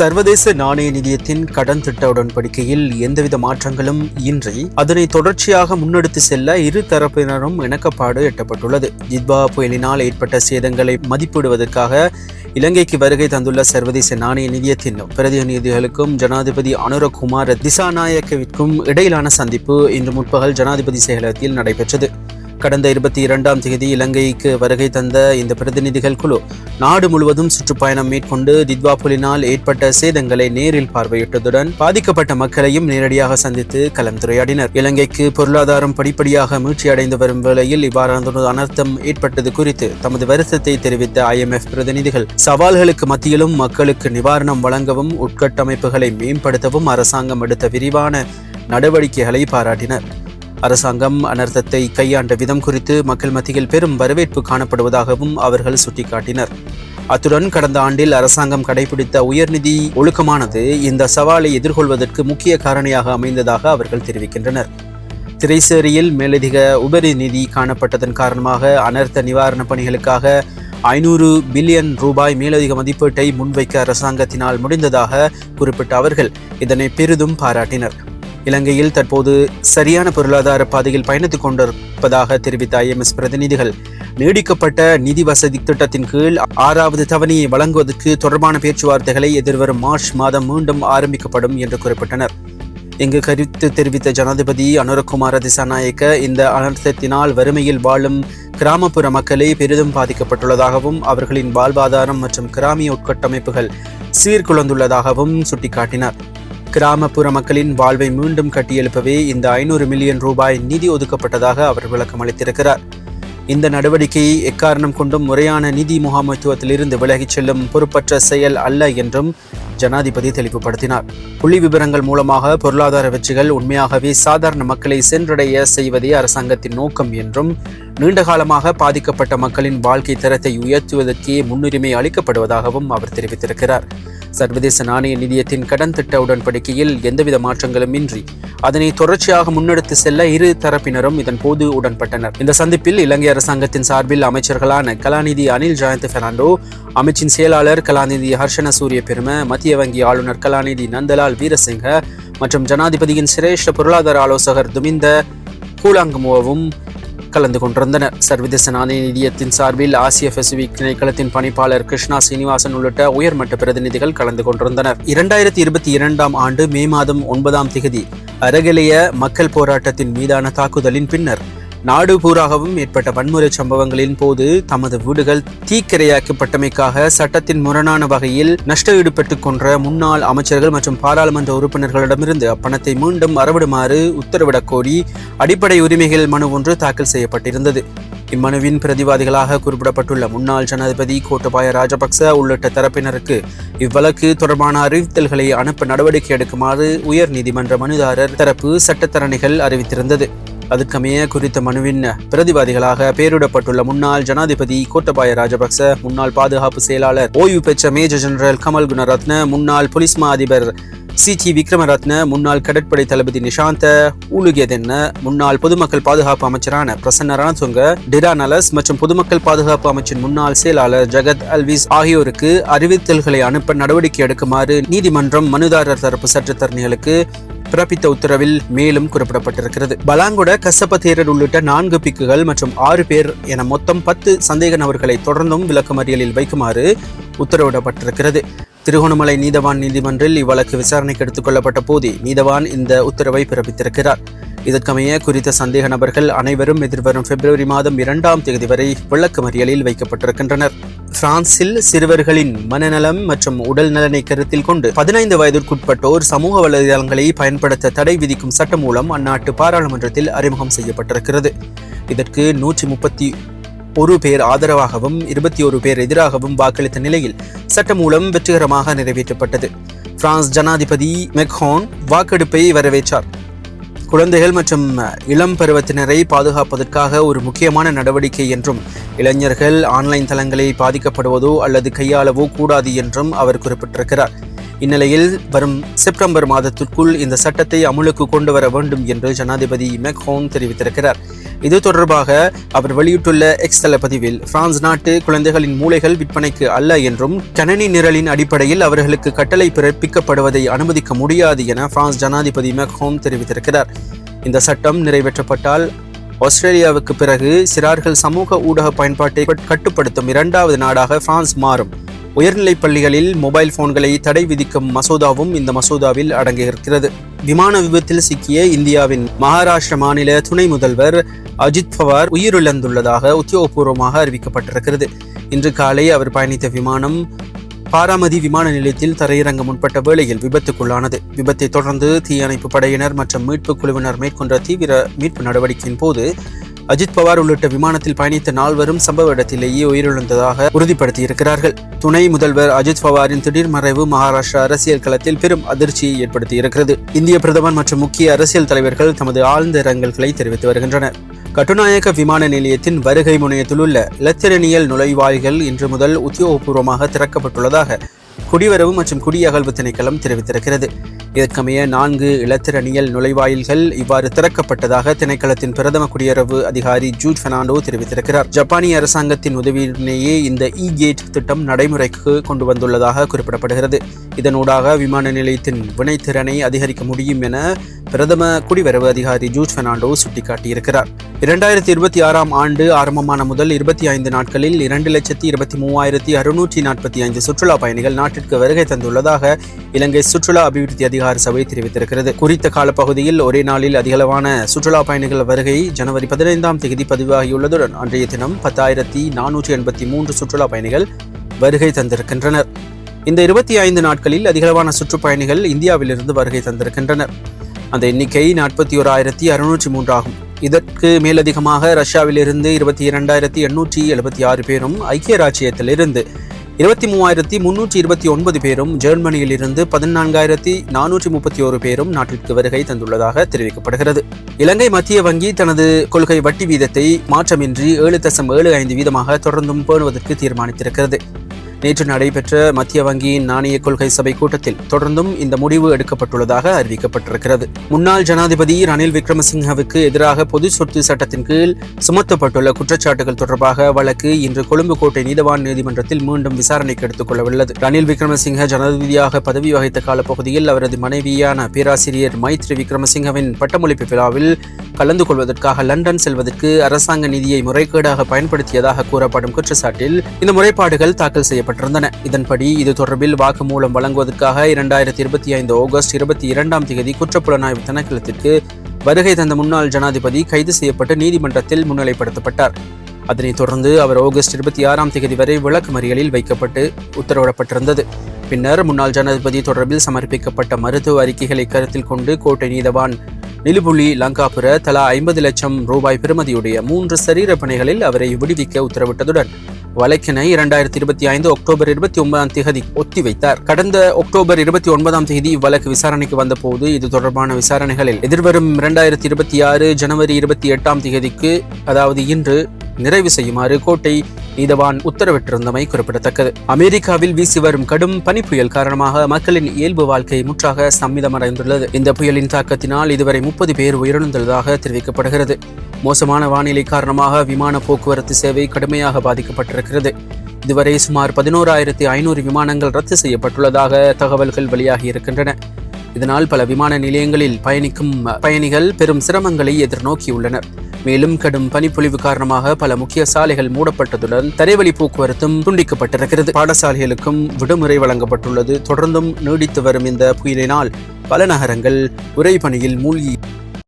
சர்வதேச நாணய நிதியத்தின் கடன் திட்ட உடன்படிக்கையில் எந்தவித மாற்றங்களும் இன்றி அதனை தொடர்ச்சியாக முன்னெடுத்து செல்ல இரு தரப்பினரும் இணக்கப்பாடு எட்டப்பட்டுள்ளது. ஜித்பா புயலினால் ஏற்பட்ட சேதங்களை மதிப்பிடுவதற்காக இலங்கைக்கு வருகை தந்துள்ள சர்வதேச நாணய நிதியத்தின் பிரதிநிதிகளுக்கும் ஜனாதிபதி அனுரகுமார் திசாநாயக்கவிற்கும் இடையிலான சந்திப்பு இன்று முற்பகல் ஜனாதிபதி செயலகத்தில் நடைபெற்றது. கடந்த இருபத்தி இரண்டாம் தேதி இலங்கைக்கு வருகை தந்த இந்த பிரதிநிதிகள் குழு நாடு முழுவதும் சுற்றுப்பயணம் மேற்கொண்டு தித்வா புலினால் ஏற்பட்ட சேதங்களை நேரில் பார்வையிட்டதுடன் பாதிக்கப்பட்ட மக்களையும் நேரடியாக சந்தித்து கலந்துரையாடினர். இலங்கைக்கு பொருளாதாரம் படிப்படியாக மீழ்ச்சியடைந்து வரும் வேளையில் இவ்வாறான அனர்த்தம் ஏற்பட்டது குறித்து தமது வருத்தத்தை தெரிவித்த ஐஎம்எஃப் பிரதிநிதிகள் சவால்களுக்கு மத்தியிலும் மக்களுக்கு நிவாரணம் வழங்கவும் உட்கட்டமைப்புகளை மேம்படுத்தவும் அரசாங்கம் எடுத்த விரிவான நடவடிக்கைகளை பாராட்டினர். அரசாங்கம் அனர்த்தத்தை கையாண்ட விதம் குறித்து மக்கள் மத்தியில் பெரும் வரவேற்பு காணப்படுவதாகவும் அவர்கள் சுட்டிக்காட்டினர். அத்துடன் கடந்த ஆண்டில் அரசாங்கம் கடைபிடித்த உயர்நிதி ஒழுக்கமானது இந்த சவாலை எதிர்கொள்வதற்கு முக்கிய காரணியாக அமைந்ததாக அவர்கள் தெரிவிக்கின்றனர். திரைசேரியில் மேலதிக உபரி நிதி காணப்பட்டதன் காரணமாக அனர்த்த நிவாரணப் பணிகளுக்காக ஐநூறு பில்லியன் ரூபாய் மேலதிக மதிப்பீட்டை முன்வைக்க அரசாங்கத்தினால் முடிந்ததாக குறிப்பிட்ட அவர்கள் இதனை பெரிதும் பாராட்டினர். இலங்கையில் தற்போது சரியான பொருளாதார பாதையில் பயணித்துக் கொண்டிருப்பதாக தெரிவித்த ஐஎம்எஸ் பிரதிநிதிகள். நீடிக்கப்பட்ட நிதி வசதி திட்டத்தின் கீழ் ஆறாவது தவணையை வழங்குவதற்கு தொடர்பான பேச்சுவார்த்தைகளை எதிர்வரும் மார்ச் மாதம் மீண்டும் ஆரம்பிக்கப்படும் என்று குறிப்பிட்டனர். இங்கு கருத்து தெரிவித்த ஜனாதிபதி அனுரகுமார திசாநாயக்க இந்த அனர்த்தத்தினால் வறுமையில் வாழும் கிராமப்புற மக்களே பெரிதும் பாதிக்கப்பட்டுள்ளதாகவும் அவர்களின் வாழ்வாதாரம் மற்றும் கிராமிய உட்கட்டமைப்புகள் சீர்குலைந்துள்ளதாகவும் சுட்டிக்காட்டினார். கிராமப்புற மக்களின் வாழ்வை மீண்டும் கட்டியெழுப்பவே இந்த ஐநூறு மில்லியன் ரூபாய் நிதி ஒதுக்கப்பட்டதாக அவர் விளக்கம் அளித்திருக்கிறார். இந்த நடவடிக்கையை எக்காரணம் கொண்டும் முறையான நிதி முகாமைத்துவத்திலிருந்து விலகிச் செல்லும் பொறுப்பற்ற செயல் அல்ல என்றும் ஜனாதிபதி தெளிவுபடுத்தினார். புள்ளி விவரங்கள் மூலமாக பொருளாதார வெற்றிகள் உண்மையாகவே சாதாரண மக்களை சென்றடைய செய்வதே அரசாங்கத்தின் நோக்கம் என்றும் நீண்டகாலமாக பாதிக்கப்பட்ட மக்களின் வாழ்க்கை தரத்தை உயர்த்துவதற்கே முன்னுரிமை அளிக்கப்படுவதாகவும் அவர் தெரிவித்திருக்கிறார். சர்வதேச நாணய நிதியத்தின் கடன் திட்ட உடன்படிக்கையில் எந்தவித மாற்றங்களும் இன்றி அதனை தொடர்ச்சியாக முன்னெடுத்து செல்ல இரு தரப்பினரும் இதன் போது உடன்பட்டனர். இந்த சந்திப்பில் இலங்கை அரசாங்கத்தின் சார்பில் அமைச்சர்களான கலாநிதி அனில் ஜெயந்த் பெர்னாண்டோ அமைச்சின் செயலாளர் கலாநிதி ஹர்ஷன சூரிய பெரும மத்திய வங்கி ஆளுநர் கலாநிதி நந்தலால் வீரசிங்க மற்றும் ஜனாதிபதியின் சிரேஷ்ட பொருளாதார ஆலோசகர் துமிந்த கூலாங்குமோவும் கலந்து கொண்டிருந்தனர். சர்வதேச நாணய நிதியத்தின் சார்பில் ஆசிய பசிபிக் திணைக்களத்தின் பணிப்பாளர் கிருஷ்ணா சீனிவாசன் உள்ளிட்ட உயர்மட்ட பிரதிநிதிகள் கலந்து கொண்டிருந்தனர். இரண்டாயிரத்தி இருபத்தி இரண்டாம் ஆண்டு மே மாதம் ஒன்பதாம் திகதி அரகலைய மக்கள் போராட்டத்தின் மீதான தாக்குதலின் பின்னர் நாடு பூராகவும் ஏற்பட்ட வன்முறை சம்பவங்களின் போது தமது வீடுகள் தீக்கிரையாக்கப்பட்டமைக்காக சட்டத்தின் முரணான வகையில் நஷ்டஈடு பெற்றுக் கொன்ற முன்னாள் அமைச்சர்கள் மற்றும் பாராளுமன்ற உறுப்பினர்களிடமிருந்து அப்பணத்தை மீண்டும் அறவிடுமாறு உத்தரவிடக் கோரி அடிப்படை உரிமைகள் மனு ஒன்று தாக்கல் செய்யப்பட்டிருந்தது. இம்மனுவின் பிரதிவாதிகளாக குறிப்பிடப்பட்டுள்ள முன்னாள் ஜனாதிபதி கோட்டபாய ராஜபக்ச உள்ளிட்ட தரப்பினருக்கு இவ்வழக்கு தொடர்பான அறிவித்தல்களை அனுப்ப நடவடிக்கை எடுக்குமாறு உயர் நீதிமன்ற மனுதாரர் தரப்பு சட்டத்தரணிகள் அறிவித்திருந்தது. அதற்கமைய குறித்த மனுவின் பிரதிவாதிகளாக பெயரிடப்பட்டுள்ள முன்னாள் ஜனாதிபதி கோட்டபாய ராஜபக்ச முன்னாள் பாதுகாப்பு செயலாளர் ஓய்வு பெற்ற மேஜர் ஜெனரல் கமல் குணரத்ன முன்னாள் போலீஸ் மா அதிபர் சி டி விக்ரமரத்ன முன்னாள் கடற்படை தளபதி நிஷாந்த ஊலுகேதென்ன முன்னாள் பொதுமக்கள் பாதுகாப்பு அமைச்சரான பிரசன்ன ரணதுங்க டிரா நலஸ் மற்றும் பொதுமக்கள் பாதுகாப்பு அமைச்சின் முன்னாள் செயலாளர் ஜகத் அல்விஸ் ஆகியோருக்கு அறிவித்தல்களை அனுப்ப நடவடிக்கை எடுக்குமாறு நீதிமன்றம் மனுதாரர் தரப்பு சட்டத்தரணிகளுக்கு பிறப்பித்த உத்தரவில் மேலும் குறிப்பிடப்பட்டிருக்கிறது. பலாங்குட கசப்ப தேரர் உள்ளிட்ட நான்கு பிக்குகள் மற்றும் ஆறு பேர் என மொத்தம் பத்து சந்தேக நபர்களை தொடர்ந்தும் விளக்கமறியலில் வைக்குமாறு உத்தரவிடப்பட்டிருக்கிறது. திருகோணமலை நீதவான் நீதிமன்றில் இவ்வழக்கு விசாரணைக்கு எடுத்துக் கொள்ளப்பட்ட போதே நீதவான் இந்த உத்தரவை பிறப்பித்திருக்கிறார். இதற்கமைய குறித்த சந்தேக நபர்கள் அனைவரும் எதிர்வரும் பிப்ரவரி மாதம் இரண்டாம் தேதி வரை விளக்கமறியலில் வைக்கப்பட்டிருக்கின்றனர். பிரான்சில் சிறுவர்களின் மனநலம் மற்றும் உடல் நலனை கருத்தில் கொண்டு பதினைந்து வயதிற்குட்பட்டோர் சமூக வலைதளங்களை பயன்படுத்த தடை விதிக்கும் சட்டம் மூலம் அந்நாட்டு பாராளுமன்றத்தில் அறிமுகம் செய்யப்பட்டிருக்கிறது. இதற்கு நூற்றி முப்பத்தி ஒரு பேர் ஆதரவாகவும் இருபத்தி ஒரு பேர் எதிராகவும் வாக்களித்த நிலையில் சட்டமூலம் வெற்றிகரமாக நிறைவேற்றப்பட்டது. பிரான்ஸ் ஜனாதிபதி மெக்ஹான் வாக்கெடுப்பை வரவேற்றார். குழந்தைகள் மற்றும் இளம் பருவத்தினரை பாதுகாப்பதற்காக ஒரு முக்கியமான நடவடிக்கை என்றும் இளைஞர்கள் ஆன்லைன் தளங்களை பாதிக்கப்படுவதோ அல்லது கையாளவோ கூடாது என்றும் அவர் குறிப்பிட்டிருக்கிறார். இந்நிலையில் வரும் செப்டம்பர் மாதத்திற்குள் இந்த சட்டத்தை அமுலுக்கு கொண்டு வர வேண்டும் என்று ஜனாதிபதி மெக்ஹோன் தெரிவித்திருக்கிறார். இது தொடர்பாக அவர் வெளியிட்டுள்ள எக்ஸ் பதிவில் பிரான்ஸ் நாட்டு குழந்தைகளின் மூளைகள் விற்பனைக்கு அல்ல என்றும் கணனி நிரலின் அடிப்படையில் அவர்களுக்கு கட்டளை பிறப்பிக்கப்படுவதை அனுமதிக்க முடியாது என பிரான்ஸ் ஜனாதிபதி மெக்ஹோம் தெரிவித்திருக்கிறார். இந்த சட்டம் நிறைவேற்றப்பட்டால் ஆஸ்திரேலியாவுக்கு பிறகு சிறார்கள் சமூக ஊடக பயன்பாட்டை கட்டுப்படுத்தும் இரண்டாவது நாடாக பிரான்ஸ் மாறும். உயர்நிலைப் பள்ளிகளில் மொபைல் போன்களை தடை விதிக்கும் மசோதாவும் இந்த மசோதாவில் அடங்கியிருக்கிறது. விமான விபத்தில் சிக்கிய இந்தியாவின் மகாராஷ்டிர மாநில துணை முதல்வர் அஜித் பவார் உயிரிழந்துள்ளதாக உத்தியோகபூர்வமாக அறிவிக்கப்பட்டிருக்கிறது. இன்று காலை அவர் பயணித்த விமானம் பாராமதி விமான நிலையத்தில் தரையிறங்க முற்பட்ட வேளையில் விபத்துக்குள்ளானது. விபத்தை தொடர்ந்து தீயணைப்பு படையினர் மற்றும் மீட்பு குழுவினர் மேற்கொண்ட தீவிர மீட்பு நடவடிக்கையின் போது அஜித் பவார் உள்ளிட்ட விமானத்தில் பயணித்த நால்வரும் சம்பவ இடத்திலேயே உயிரிழந்ததாக உறுதிப்படுத்தியிருக்கிறார்கள். துணை முதல்வர் அஜித் பவாரின் திடீர் மறைவு மகாராஷ்டிரா அரசியல் களத்தில் பெரும் அதிர்ச்சியை ஏற்படுத்தியிருக்கிறது. இந்திய பிரதமர் மற்றும் முக்கிய அரசியல் தலைவர்கள் தமது ஆழ்ந்த இரங்கல்களை தெரிவித்து வருகின்றனர். கட்டுநாயக்க விமான நிலையத்தின் வருகை முனையத்தில் உள்ள இலத்திரனியல் நுழைவாய்கள் இன்று முதல் உத்தியோகபூர்வமாக திறக்கப்பட்டுள்ளதாக குடிவரவு மற்றும் குடியகழ்வு திணைக்களம் தெரிவித்திருக்கிறது. இதற்கமைய நான்கு இலத்திரனியல் நுழைவாயில்கள் இவ்வாறு திறக்கப்பட்டதாக திணைக்களத்தின் பிரதம குடியரவு அதிகாரி ஜூட் பெர்னாண்டோ தெரிவித்திருக்கிறார். ஜப்பானிய அரசாங்கத்தின் உதவியினையே இந்த இ கேட் திட்டம் நடைமுறைக்கு கொண்டு வந்துள்ளதாக குறிப்பிடப்படுகிறது. இதனூடாக விமான நிலையத்தின் வினைத்திறனை அதிகரிக்க முடியும் என பிரதம குடிவரவு அதிகாரி ஜூட் பெர்னாண்டோ சுட்டிக்காட்டியிருக்கிறார். இரண்டாயிரத்தி இருபத்தி ஆறாம் ஆண்டு ஆரம்பமான முதல் இருபத்தி ஐந்து நாட்களில் இரண்டு லட்சத்தி இருபத்தி மூவாயிரத்தி அறுநூற்றி நாற்பத்தி ஐந்து சுற்றுலா பயணிகள் நாட்டிற்கு வருகை தந்துள்ளதாக இலங்கை சுற்றுலா அபிவிருத்தி அதிகார சபை தெரிவித்திருக்கிறது. குறித்த காலப்பகுதியில் ஒரே நாளில் அதிகளவான சுற்றுலா பயணிகள் வருகை ஜனவரி பதினைந்தாம் தேதி பதிவாகியுள்ளதுடன் அன்றைய தினம் பத்தாயிரத்தி நானூற்றி எண்பத்தி மூன்று சுற்றுலா பயணிகள் வருகை தந்திருக்கின்றனர். இந்த இருபத்தி ஐந்து நாட்களில் அதிகளவான சுற்றுப்பயணிகள் இந்தியாவிலிருந்து வருகை தந்திருக்கின்றனர். அந்த எண்ணிக்கை நாற்பத்தி ஓராயிரத்தி அறுநூற்றி மூன்று ஆகும். இதற்கு மேலதிகமாக ரஷ்யாவிலிருந்து இருபத்தி இரண்டாயிரத்தி எண்ணூற்றி எழுபத்தி ஆறு பேரும் ஐக்கிய ராச்சியத்திலிருந்து இருபத்தி மூவாயிரத்தி முன்னூற்றி இருபத்தி ஒன்பது பேரும் ஜெர்மனியில் இருந்து பதினான்காயிரத்தி நானூற்றி முப்பத்தி ஒரு பேரும் நாட்டிற்கு வருகை தந்துள்ளதாக தெரிவிக்கப்படுகிறது. இலங்கை மத்திய வங்கி தனது கொள்கை வட்டி வீதத்தை மாற்றமின்றி ஏழு தசம் ஏழு ஐந்து வீதமாக தொடர்ந்தும் பேணுவதற்கு தீர்மானித்திருக்கிறது. நேற்று நடைபெற்ற மத்திய வங்கியின் நாணய கொள்கை சபை கூட்டத்தில் தொடர்ந்தும் இந்த முடிவு எடுக்கப்பட்டுள்ளதாக அறிவிக்கப்பட்டிருக்கிறது. முன்னாள் ஜனாதிபதி ரணில் விக்ரமசிங்கவுக்கு எதிராக பொது சொத்து சட்டத்தின் கீழ் சுமத்தப்பட்டுள்ள குற்றச்சாட்டுகள் தொடர்பாக வழக்கு இன்று கொழும்பு கோட்டை நீதவான் நீதிமன்றத்தில் மீண்டும் விசாரணைக்கு எடுத்துக் கொள்ளவுள்ளது ரணில் விக்ரமசிங்க ஜனாதிபதியாக பதவி வகித்த காலப்பகுதியில் அவரது மனைவியான பேராசிரியர் மைத்ரி விக்ரமசிங்கவின் பட்டமளிப்பு விழாவில் கலந்து கொள்வதற்காக லண்டன் செல்வதற்கு அரசாங்க நிதியை முறைகேடாக பயன்படுத்தியதாக கூறப்படும் குற்றச்சாட்டில் இந்த முறைப்பாடுகள் தாக்கல் செய்யப்பட்டிருந்தன இதன்படி இது தொடர்பில் வாக்குமூலம் வழங்குவதற்காக இரண்டாயிரத்தி இருபத்தி ஐந்து ஆகஸ்ட் இருபத்தி இரண்டாம் தேதி குற்றப்புலனாய்வு திணைக்களத்திற்கு வருகை தந்த முன்னாள் ஜனாதிபதி கைது செய்யப்பட்டு நீதிமன்றத்தில் முன்னிலைப்படுத்தப்பட்டார். அதனைத் தொடர்ந்து அவர் ஆகஸ்ட் இருபத்தி ஆறாம் தேதி வரை விளக்குமறியலில் வைக்கப்பட்டு உத்தரவிடப்பட்டிருந்தது. பின்னர் முன்னாள் ஜனாதிபதி தொடர்பில் சமர்ப்பிக்கப்பட்ட மருத்துவ அறிக்கைகளை கருத்தில் கொண்டு கோட்டை நீதவான் நிலுபுலி லங்காபுர தலா ஐம்பது லட்சம் ரூபாய் பெறுமதியுடைய மூன்று சரீர பணிகளில் அவரை விடுவிக்க உத்தரவிட்டதுடன் வழக்கினை இரண்டாயிரத்தி இருபத்தி ஐந்து அக்டோபர் இருபத்தி ஒன்பதாம் தேதி ஒத்திவைத்தார். கடந்த அக்டோபர் இருபத்தி ஒன்பதாம் தேதி இவ்வழக்கு விசாரணைக்கு வந்தபோது இது தொடர்பான விசாரணைகளில் எதிர்வரும் இரண்டாயிரத்தி இருபத்தி ஆறு ஜனவரி இருபத்தி எட்டாம் தேதிக்கு அதாவது இன்று நிறைவு செய்யுமாறு கோட்டை நீதவான் உத்தரவிட்டிருந்தமை குறிப்பிடத்தக்கது. அமெரிக்காவில் வீசி வரும் கடும் பனி புயல் காரணமாக மக்களின் இயல்பு வாழ்க்கை முற்றாக சம்மிதமடைந்துள்ளது. இந்த புயலின் தாக்கத்தினால் இதுவரை முப்பது பேர் உயிரிழந்துள்ளதாக தெரிவிக்கப்படுகிறது. மோசமான வானிலை காரணமாக விமான போக்குவரத்து சேவை கடுமையாக பாதிக்கப்பட்டிருக்கிறது. இதுவரை சுமார் பதினோராயிரத்தி ஐநூறு விமானங்கள் ரத்து செய்யப்பட்டுள்ளதாக தகவல்கள் வெளியாகி இருக்கின்றன. இதனால் பல விமான நிலையங்களில் பயணிக்கும் பயணிகள் பெரும் சிரமங்களை எதிர்நோக்கியுள்ளனர். மேலும் கடும் பனிப்பொழிவு காரணமாக பல முக்கிய சாலைகள் மூடப்பட்டதுடன் தரைவழி போக்குவரத்தும் துண்டிக்கப்பட்டிருக்கிறது. பாடசாலைகளுக்கும் விடுமுறை வழங்கப்பட்டுள்ளது. தொடர்ந்தும் நீடித்து வரும் இந்த புயலினால் பல நகரங்கள் உறைபனியில் மூழ்கி